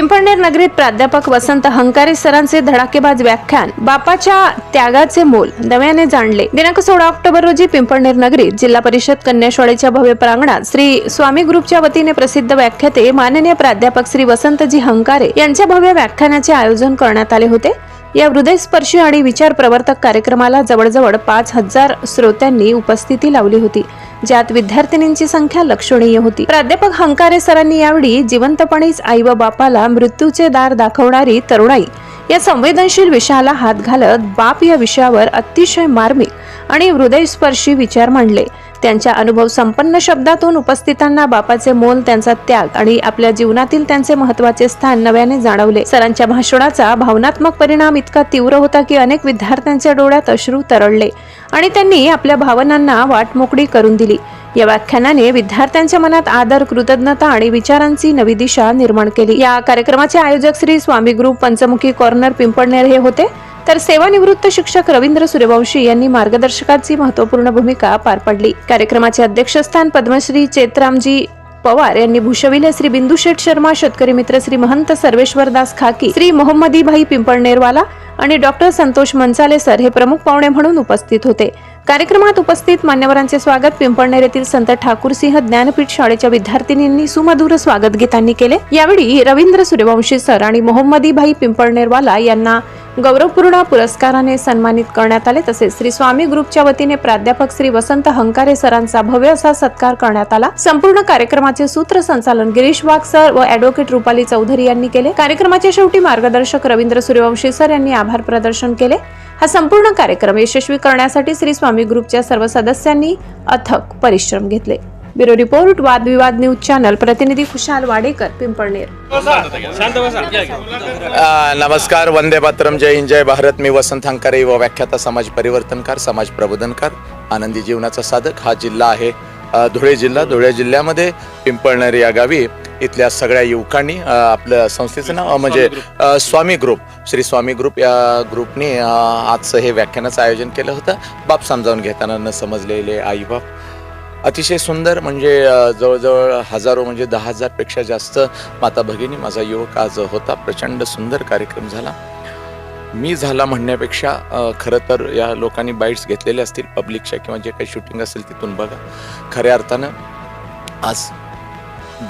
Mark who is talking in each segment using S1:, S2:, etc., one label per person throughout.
S1: पिंपळनेर नगरीत प्राध्यापक वसंत हंकारे सरांचे धडाकेबाज व्याख्यान बापाच्या त्यागाचे मोल नव्याने जाणले. दिनांक सोळा ऑक्टोबर रोजी पिंपळनेर नगरीत जिल्हा परिषद कन्याशाळेच्या भव्य प्रांगणात श्री स्वामी ग्रुपच्या वतीने प्रसिद्ध व्याख्याते माननीय प्राध्यापक श्री वसंतजी हंकारे यांच्या भव्य व्याख्यानाचे आयोजन करण्यात आले होते. या हृदयस्पर्शी आणि विचार प्रवर्तक कार्यक्रमाला जवळजवळ पाच हजार श्रोत्यांनी उपस्थिती लावली होती. ज्यात विद्यार्थिनींची संख्या लक्षणीय होती. प्राध्यापक हंकारे सरांनी यावेळी जिवंतपणेच आई व बापाला मृत्यूचे दार दाखवणारी तरुणाई या संवेदनशील विषयाला हात घालत बाप या विषयावर अतिशय मार्मिक आणि हृदयस्पर्शी विचार मांडले. त्यांच्या अनुभव संपन्न शब्दातून उपस्थितांना बापाचे मोल त्यांचा त्याग आणि आपल्या जीवनातील त्यांचे महत्त्वाचे स्थान नव्याने जाणवले. सरांच्या भाषणाचा भावनात्मक परिणाम इतका तीव्र होता की अनेक विद्यार्थ्यांच्या डोळ्यात अश्रू तरळले आणि त्यांनी आपल्या भावनांना वाट मोकळी करून दिली. या व्याख्यानाने विद्यार्थ्यांच्या मनात आदर कृतज्ञता आणि विचारांची नवी दिशा निर्माण केली. या कार्यक्रमाचे आयोजक श्री स्वामी ग्रुप पंचमुखी कॉर्नर पिंपळनेर हे होते. तर सेवानिवृत्त शिक्षक रवींद्र सूर्यवंशी यांनी मार्गदर्शकाची महत्त्वपूर्ण भूमिका पार पडली. कार्यक्रमाचे अध्यक्षस्थान पद्मश्री चेतरामजी पवार यांनी भूषविले श्री बिंदुशेठ शर्मा शेतकरी मित्र श्री महंत सर्वेश्वरदास खाकी श्री मोहम्मदीभाई पिंपळनेरवाला आणि डॉक्टर संतोष मनसाले सर हे प्रमुख पाहुणे म्हणून उपस्थित होते. कार्यक्रमात उपस्थित मान्यवरांचे स्वागत पिंपळनेर येथील संत ठाकूरसिंह ज्ञानपीठ शाळेच्या विद्यार्थिनींनी सुमधुर स्वागत गीतांनी केले. यावेळी रवींद्र सूर्यवंशी सर आणि मोहम्मदीभाई पिंपळनेरवाला यांना गौरवपूर्ण पुरस्काराने सन्मानित करण्यात आले. तसेच श्री स्वामी ग्रुपच्या वतीने प्राध्यापक श्री वसंत हंकारे सरांचा भव्य असा सत्कार करण्यात आला. संपूर्ण कार्यक्रमाचे सूत्रसंचालन गिरीश वाघ सर व ॲडव्होकेट रुपाली चौधरी यांनी केले. कार्यक्रमाच्या शेवटी मार्गदर्शक रवींद्र सूर्यवंशी सर यांनी आभार प्रदर्शन केले. हा संपूर्ण कार्यक्रम यशस्वी करण्यासाठी श्री स्वामी ग्रुपच्या सर्व सदस्यांनी अथक परिश्रम घेतले. Bureau report Vadvivad news channel. प्रतिनिधी खुशाल वाडेकर पिंपळनेर.
S2: नमस्कार. वंदे मातरम. जय हिंद जय भारत. मी वसंत हंकारे. व व्याख्याता समाज परिवर्तनकार समाज प्रबोधनकार आनंदी जीवनाचा साधक हा जिल्हा आहे. धुळे जिल्हा. धुळे जिल्ह्यामध्ये पिंपळनेर या गावी इथल्या सगळ्या युवकांनी आपलं संस्थेचं नाव म्हणजे स्वामी ग्रुप श्री स्वामी ग्रुप या ग्रुपने आजचं हे व्याख्यानाचं आयोजन केलं होतं. बाप समजावून घेताना न समजलेले आई बाप. अतिशय सुंदर म्हणजे जवळजवळ हजारो म्हणजे दहा हजारपेक्षा जास्त माता भगिनी माझा युवक आज होता. प्रचंड सुंदर कार्यक्रम झाला. मी झाला म्हणण्यापेक्षा खरं तर या लोकांनी बाईट्स घेतलेले असतील पब्लिकच्या किंवा जे काही शूटिंग असेल तिथून बघा. खऱ्या अर्थानं आज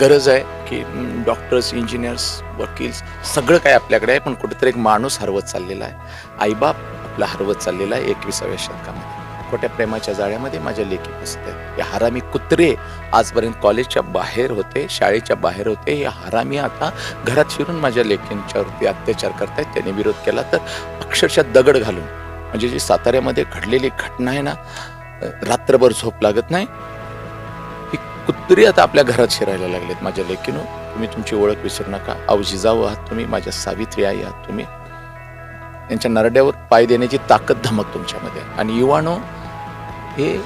S2: गरज आहे की डॉक्टर्स इंजिनियर्स वकील्स सगळं काय आपल्याकडे आहे पण कुठेतरी एक माणूस हरवत चाललेला आहे. आईबाप आपला हरवत चाललेला आहे एकविसाव्या शतकामध्ये. खोट्या प्रेमाच्या जाळ्यामध्ये माझ्या लेखी बसते या हरामी कुत्रे आजपर्यंत कॉलेजच्या बाहेर होते शाळेच्या बाहेर होते. हे हरामी आता घरात शिरून माझ्या लेखींच्यावरती अत्याचार करतायत. त्यांनी विरोध केला तर अक्षरशः दगड घालून. म्हणजे जी साताऱ्यामध्ये घडलेली घटना आहे ना रात्रभर झोप लागत नाही ही कुत्री आता आपल्या घरात शिरायला लागलेत माझ्या लेखीनं. तुम्ही तुमची ओळख विसरू नका. अवजिजाऊ आहात तुम्ही माझ्या सावित्री आई आहात तुम्ही. यांच्या नरड्यावर पाय देण्याची ताकद धमक तुमच्यामध्ये आणि युवानो हे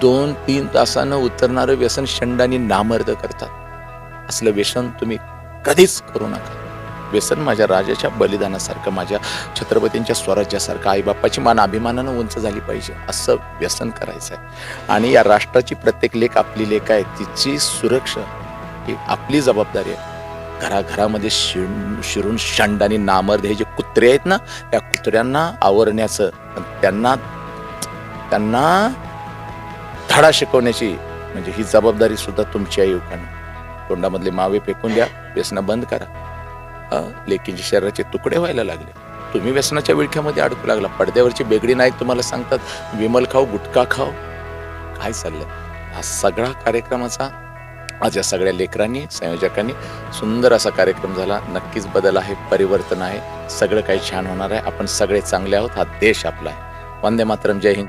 S2: दोन तीन तासानं उतरणारं व्यसन शंडानी नामर्द करतात. असलं व्यसन तुम्ही कधीच करू नका. व्यसन माझ्या राजाच्या बलिदानासारखं माझ्या छत्रपतींच्या स्वराज्यासारखं आईबापाची मान अभिमानानं उंच झाली पाहिजे असं व्यसन करायचं आहे आणि या राष्ट्राची प्रत्येक लेख आपली लेख आहे तिची सुरक्षा ही आपली जबाबदारी आहे. घराघरामध्ये शिरून शिरून शंडाने नामर्द हे जे कुत्रे आहेत ना त्या कुत्र्यांना आवरण्याचं त्यांना त्यांना धडा शिकवण्याची म्हणजे ही जबाबदारी सुद्धा तुमची आहे युवकांना. तोंडामधले मावे फेकून द्या व्यसनं बंद करा. लेकींचे शरीराचे तुकडे व्हायला लागले. तुम्ही व्यसनाच्या विळख्यामध्ये अडकू लागला. पडद्यावरची बेगडी नाईक तुम्हाला सांगतात विमल खाऊ गुटखा खाऊ. काय चाललंय? हा सगळा कार्यक्रमाचा आज या सगळ्या लेकरांनी संयोजकांनी सुंदर असा कार्यक्रम झाला. नक्कीच बदल आहे परिवर्तन आहे. सगळं काही छान होणार आहे. आपण सगळे चांगले आहोत. हा देश आपला आहे. वंदे मातरम. जय हिंद.